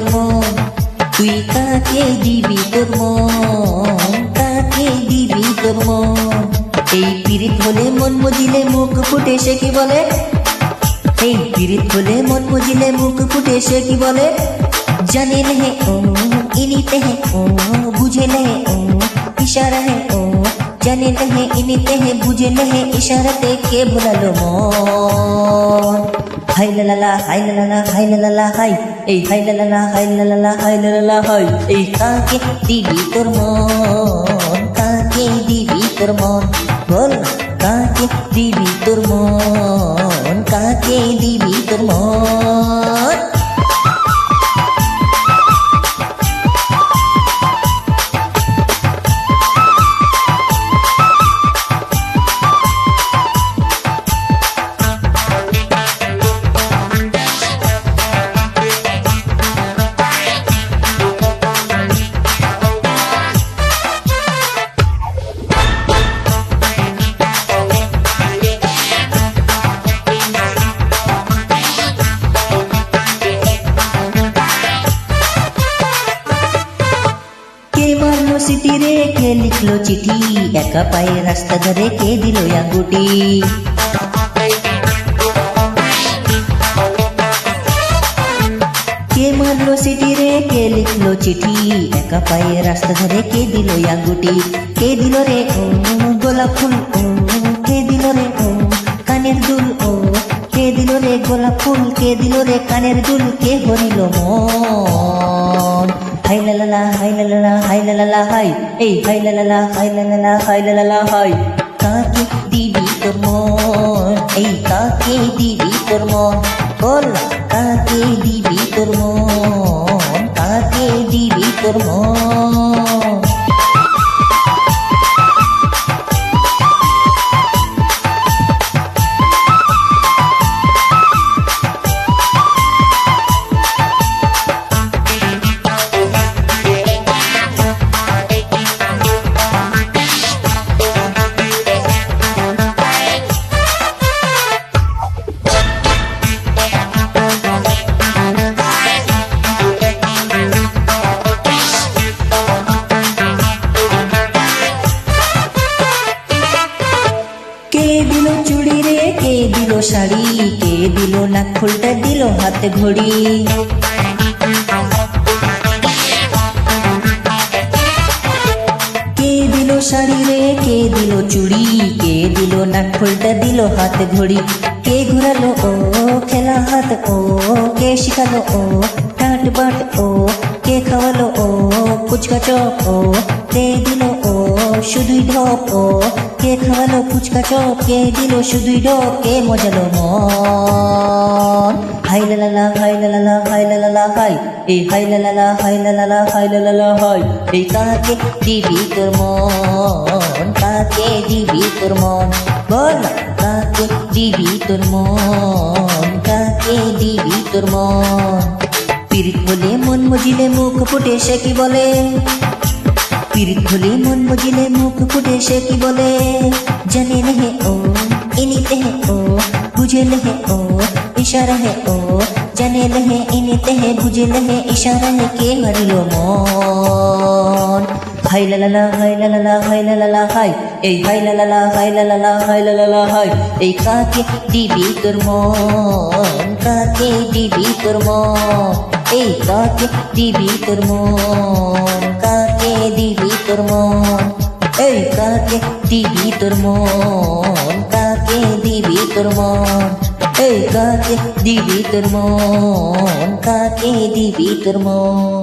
তোর মন, তুই কাকে দিবি তোর মন? কাকে দিবি তোর এই পীড়িত হলে মন মজিলে মুখ ফুটে, সে কি বলে? এই পীড়িত হলে মন মজিলে মুখ ফুটে, সে কি বলে? জানে নে ও, ইনিতে হে ও, বুঝে নে ও, ইশারা হে ও, জানে নে ইনিতে হে, বুঝে নে ইশারাতে কে ভুলালো মন? হাই লালা হাই লালা হাই লালা হাই। এই হাই লালা হাই লালা হাই লালা হাই। এই কাকে দিবি তোর মন? কাকে দিবি তোর মন? বল কাকে দিবি তোর মন? কাকে দিবি তোর মন? কে মারলো সিটি রে? কে লিখলো চিঠি? একা পায়ে রাস্তা ধরে কে দিল আঙ্গুটি কে মারলো সিটি কে লিখলো চিঠি? একা পায়ে রাস্তা ধরে কে দিল আঙ্গুটি কে দিল রে? গোলাপ ফুল, ও, কে দিল রে? ও, কানের দুল, ও, কে দিল রে? গোলাপ ফুল, কে দিল রে? কানের দুল, কে হরিল মন? হাই লা লা লা হাই লা লা লা হাই লা লা লা হাই এই হাই লা লা লা হাই লা লা লা হাই লা লা লা হাই কাকে দিবি তোর মন এই কাকে দিবি তোর মন বল কাকে দিবি তোর মন কাকে দিবি তোর মন কে দিল চুড়ি রে? কে দিল শাড়ি? কে দিল নাক ফুলটা দিল হাতে ঘড়ি। কে দিল শাড়ি রে? কে দিল চুড়ি? কে দিল ফুলটা দিল হাতে ঘড়ি। কে ঘুরালো? ও খেলা হাত? ও কে শিখালো? ও টাট বাট? ও কে খাওয়ালো? ও ফুচকা চপ? ও কে দিল? ও শুধুই ঢপ? ও কে? খাওয়ালো ফুচকা চপ কে দিল শুধুই ঢপ কে মজালো মন। হাই লা লা লা, হাই লা লা লা, হাই লা লা লা, হাই। এই হাই লা লা লা, হাই লা লা লা, হাই লা লা লা, হাই। এই কাকে দিবি তোর মন? কাকে দিবি তোর মন? বল কাকে দিবি তোর মন? কাকে দিবি তোর মন? পীড়িত হলে মন মজিলে, মুখ ফুটে সে কি বলে? পীড়িত হলে মন মজিলে মুখ ফুটে সে কি বলে? জানে নেহে ও ইনিতে হে ও, বুঝে লেহে ও, ইশারা হে ও, জানে লেহে ইনিতে হে বুঝে লেহে ইশারা হে কে হারিল মন? হাই লা লা লা, হাই লা লা লা, হাই লা লা লা, হাই। এই হাই লা লা লা, হাই লা লা লা, হাই লা লা লা, হাই। এই কাকে দিবি তোর মন? কাকে দিবি তোর মন? এই কাকে দিবি তোর মন? কাকে দিবি তোর মন এই কাকে দিবি তোর মন কাকে দিবি তোর মন এই কাকে দিবি তোর মন কাকে দিবি তোর মন